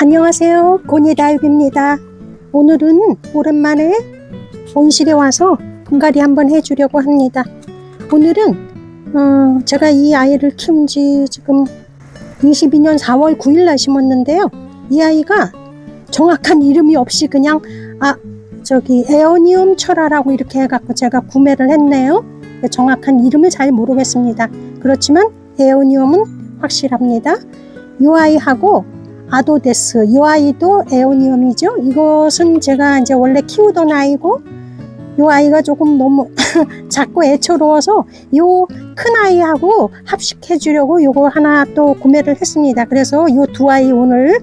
안녕하세요. 고니다육입니다. 오늘은 오랜만에 온실에 와서 분갈이 한번 해주려고 합니다. 오늘은 어, 제가 이 아이를 키운 지 지금 22년 4월 9일 날 심었는데요. 이 아이가 정확한 이름이 없이 그냥 아 저기 에어니움 철화라고 이렇게 해갖고 제가 구매를 했네요. 정확한 이름을 잘 모르겠습니다. 그렇지만 에어니움은 확실합니다. 이 아이하고 아도데스 이 아이도 에오니움이죠. 이것은 제가 이제 원래 키우던 아이고 이 아이가 조금 너무 작고 애처로워서 이 큰 아이하고 합식해 주려고 요거 하나 또 구매를 했습니다. 그래서 이 두 아이 오늘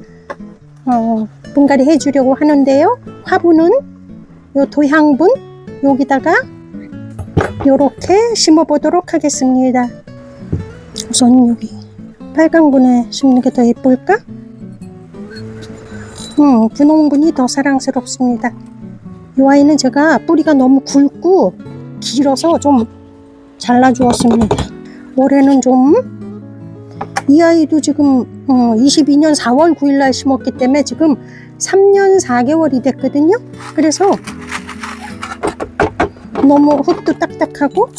어, 분갈이 해 주려고 하는데요. 화분은 요 도향분 여기다가 요렇게 심어 보도록 하겠습니다. 우선 여기 빨간 분에 심는 게 더 예쁠까? 음, 분홍분이 더 사랑스럽습니다. 이 아이는 제가 뿌리가 너무 굵고 길어서 좀 잘라주었습니다. 올해는 좀 이 아이도 지금 어, 22년 4월 9일 날 심었기 때문에 지금 3년 4개월이 됐거든요. 그래서 너무 흙도 딱딱하고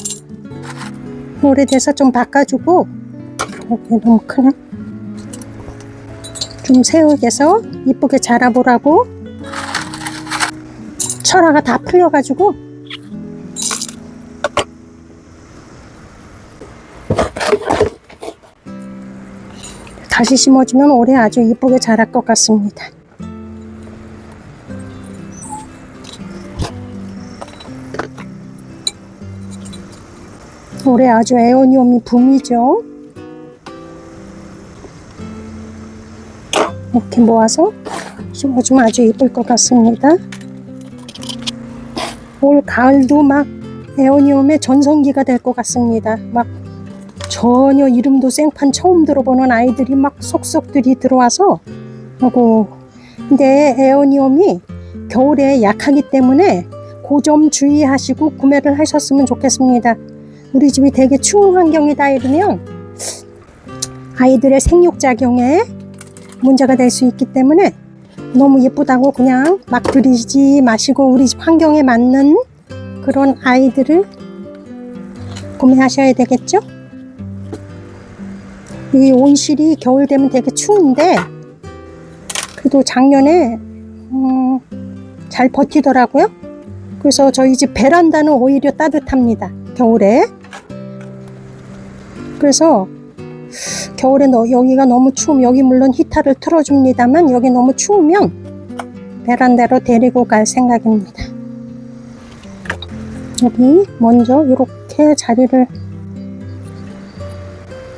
오래돼서 좀 바꿔주고 여기 너무 크네. 좀 세우게서 이쁘게 자라보라고 철화가 다 풀려가지고 다시 심어주면 올해 아주 이쁘게 자랄 것 같습니다. 올해 아주 에오니움이 붐이죠. 이렇게 모아서 심어주면 아주 예쁠 것 같습니다. 올 가을도 막 에오니움의 전성기가 될 것 같습니다. 막 전혀 이름도 생판 처음 들어보는 아이들이 막 속속들이 들어와서 하고 근데 에오니움이 겨울에 약하기 때문에 그 점 주의하시고 구매를 하셨으면 좋겠습니다. 우리 집이 되게 추운 환경이다 이러면 아이들의 생육작용에 문제가 될 수 있기 때문에 너무 예쁘다고 그냥 막 들이지 마시고 우리 집 환경에 맞는 그런 아이들을 구매하셔야 되겠죠? 이 온실이 겨울 되면 되게 추운데 그래도 작년에 음, 잘 버티더라고요. 그래서 저희 집 베란다는 오히려 따뜻합니다. 겨울에. 그래서 겨울에 너, 여기가 너무 추우면 여기 물론 히터를 틀어줍니다만 여기 너무 추우면 베란다로 데리고 갈 생각입니다. 여기 먼저 이렇게 자리를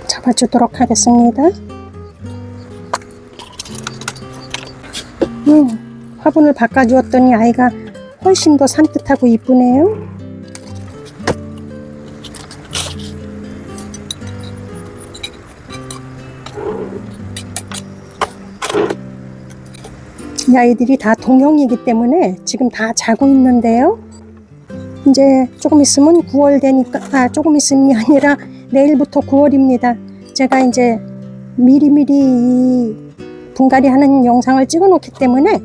잡아주도록 하겠습니다. 음, 화분을 바꿔주었더니 아이가 훨씬 더 산뜻하고 이쁘네요. 이 아이들이 다 동형이기 때문에 지금 다 자고 있는데요. 이제 조금 있으면 9월 되니까, 아, 조금 있음이 아니라 내일부터 9월입니다. 제가 이제 미리미리 이 분갈이 하는 영상을 찍어 놓기 때문에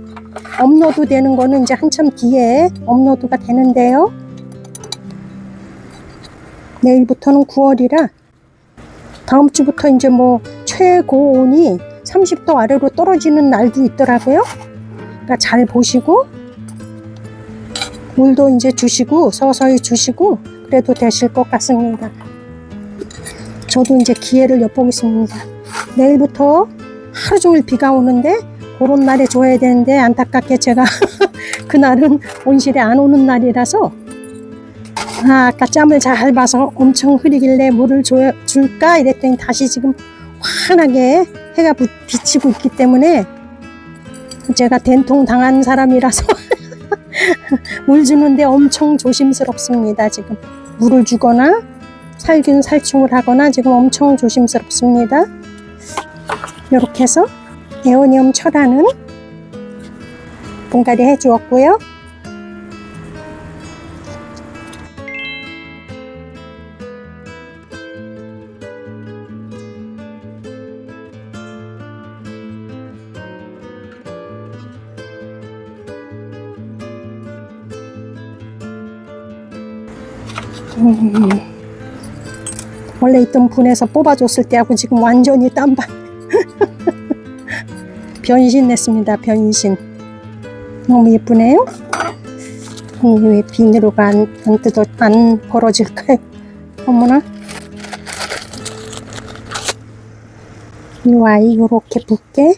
업로드 되는 거는 이제 한참 뒤에 업로드가 되는데요. 내일부터는 9월이라 다음 주부터 이제 뭐 최고 온이 30도 아래로 떨어지는 날도 있더라고요. 그러니까 잘 보시고 물도 이제 주시고 서서히 주시고 그래도 되실 것 같습니다. 저도 이제 기회를 엿보겠습니다. 내일부터 하루 종일 비가 오는데 그런 날에 줘야 되는데 안타깝게 제가 그날은 온실에 안 오는 날이라서 아, 아까 짬을 잘 봐서 엄청 흐리길래 물을 줘, 줄까 이랬더니 다시 지금 환하게 해가 부- 비치고 있기 때문에 제가 된통 당한 사람이라서 물 주는데 엄청 조심스럽습니다. 지금 물을 주거나 살균 살충을 하거나 지금 엄청 조심스럽습니다. 이렇게 해서 에오니움 철화는 분갈이 해 주었고요. 원래 있던 분에서 뽑아줬을 때하고 지금 완전히 딴반. 변신했습니다 변신. 너무 예쁘네요. 음, 왜 비닐로가 안, 안 뜯어 안 벌어질까요? 어머나. 이 아이 요렇게 붓게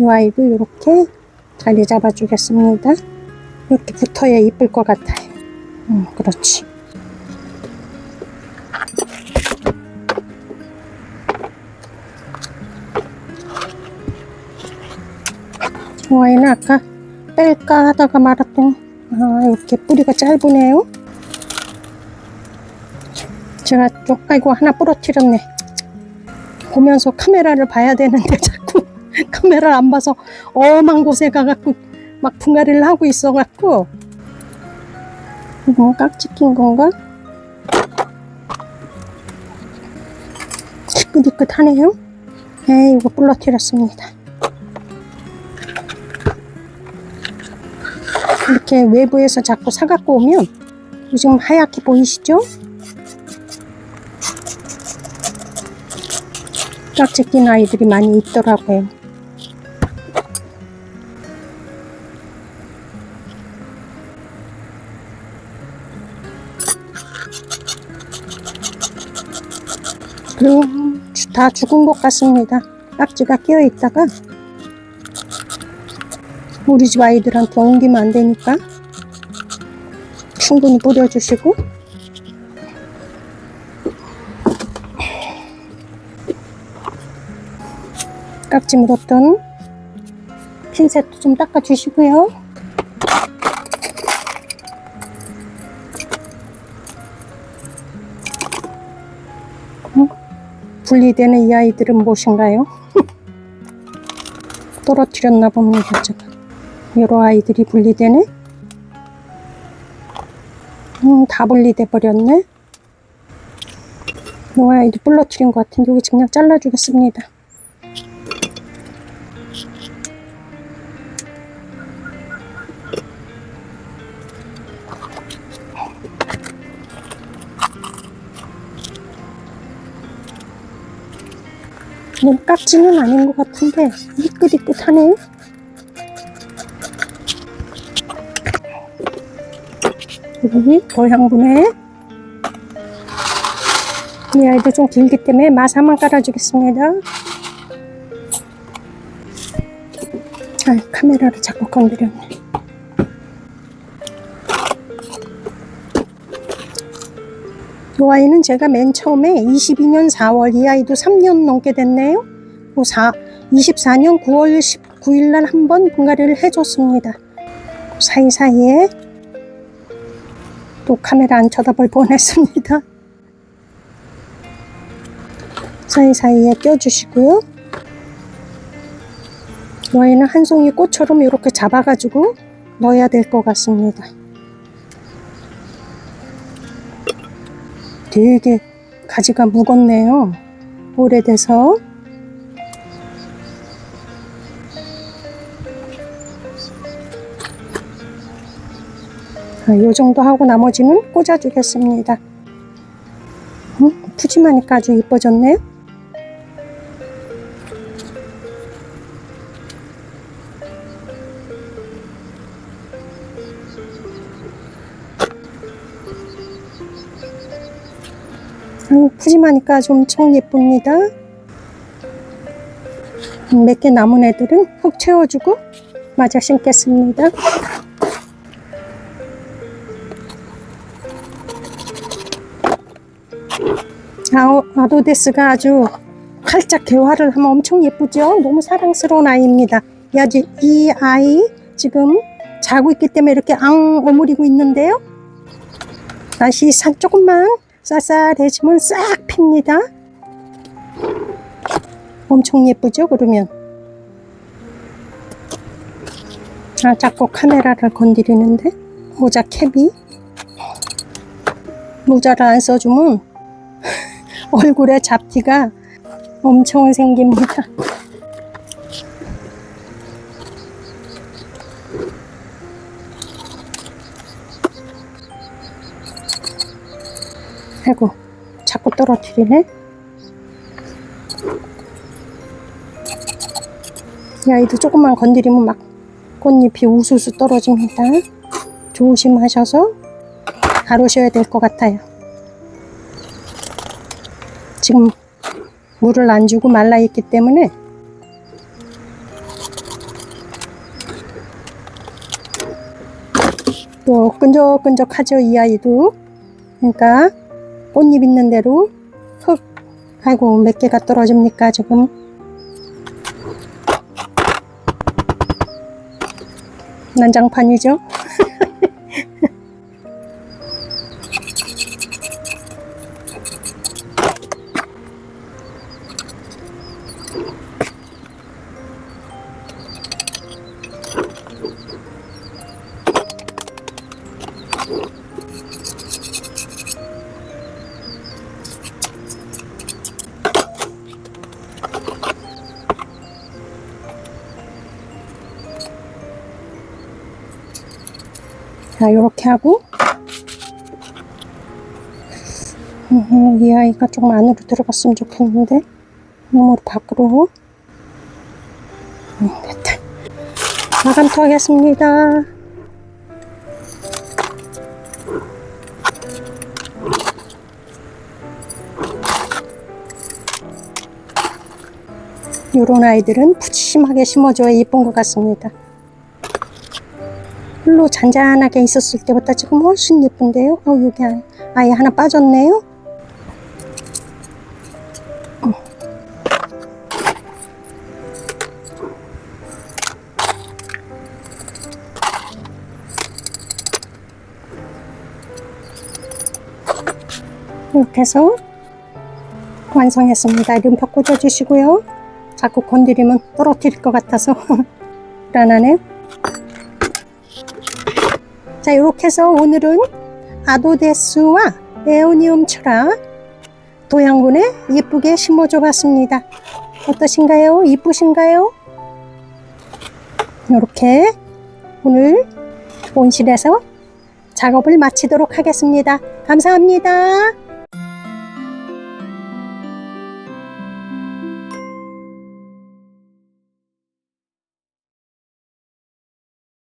이 아이도 요렇게 자리 잡아 주겠습니다. 이렇게 붙어야 이쁠 것 같아요. 음, 그렇지 이 아이는 아까 뺄까 하다가 말았더니 아 이렇게 뿌리가 짧으네요. 제가 좀 아이고 하나 부러뜨렸네. 보면서 카메라를 봐야 되는데 자꾸 카메라를 안 봐서 엄한 곳에 가갖고 막 분갈이를 하고 있어갖고. 이거 깍지 낀 건가? 희끗희끗하네요. 에이 이거 부러뜨렸습니다 이렇게 외부에서 자꾸 사갖고 오면 지금 하얗게 보이시죠? 깍지 낀 아이들이 많이 있더라고요. 그리고 주- 다 죽은 것 같습니다. 깍지가 끼어 있다가 우리 집 아이들한테 옮기면 안 되니까 충분히 뿌려주시고 깍지 묻었던 핀셋도 좀 닦아주시고요. 어? 분리되는 이 아이들은 무엇인가요? 떨어뜨렸나 봅니다, 제가. 여러 아이들이 분리되네? 음, 다 분리돼 버렸네? 이 아이도 불러뜨린 것 같은데, 여기 그냥 잘라주겠습니다. 너무 깍지는 아닌 것 같은데, 희끗희끗하네. 여기 고향분에 이 아이도 좀 길기 때문에 마사만 깔아주겠습니다. 아, 카메라를 자꾸 건드렸네. 이 아이는 제가 맨 처음에 22년 4월, 이 아이도 3년 넘게 됐네요. 4, 24년 9월 19일 날 한 번 분갈이를 해줬습니다. 그 사이사이에 또 카메라 안 쳐다볼 뻔했습니다. 사이사이에 껴주시고요. 와인은 한 송이 꽃처럼 이렇게 잡아가지고 넣어야 될 것 같습니다. 되게 가지가 무겁네요. 오래돼서. 아, 요 정도 하고 나머지는 꽂아주겠습니다. 음, 푸짐하니까 아주 이뻐졌네요. 음, 푸짐하니까 아주 엄청 예쁩니다. 몇 개 남은 애들은 흙 채워주고 마저 심겠습니다. 아오, 아도데스가 아주 활짝 개화를 하면 엄청 예쁘죠? 너무 사랑스러운 아이입니다. 이, 아지, 이 아이 지금 자고 있기 때문에 이렇게 앙 오므리고 있는데요. 다시 산 조금만 쌀쌀해지면 싹 핍니다. 엄청 예쁘죠? 그러면 아 자꾸 카메라를 건드리는데 모자 캡이 모자를 안 써주면 얼굴에 잡티가 엄청 생깁니다. 아이고, 자꾸 떨어뜨리네. 이 아이도 조금만 건드리면 막 꽃잎이 우수수 떨어집니다. 조심하셔서 가르셔야 될 것 같아요. 지금 물을 안 주고 말라 있기 때문에 또 끈적끈적하죠 이 아이도. 그러니까 꽃잎 있는 대로 흙 아이고 몇 개가 떨어집니까 지금? 난장판이죠 자 이렇게 하고. 음, 이 아이가 조금 안으로 들어갔으면 좋겠는데. 너무 밖으로. 음, 됐다. 마감토 하겠습니다 이런 아이들은 푸짐하게 심어줘야 예쁜 것 같습니다 홀로 잔잔하게 있었을 때보다 지금 훨씬 예쁜데요? 어, 여기 아예, 하나 빠졌네요? 어. 이렇게 해서 완성했습니다. 이름표 꽂아주시고요. 자꾸 건드리면 떨어뜨릴 것 같아서 불안하네요. 자, 이렇게 해서 오늘은 아도데스와 에오니움 철학 도양군에 예쁘게 심어줘 봤습니다. 어떠신가요? 이쁘신가요? 이렇게 오늘 온실에서 작업을 마치도록 하겠습니다. 감사합니다.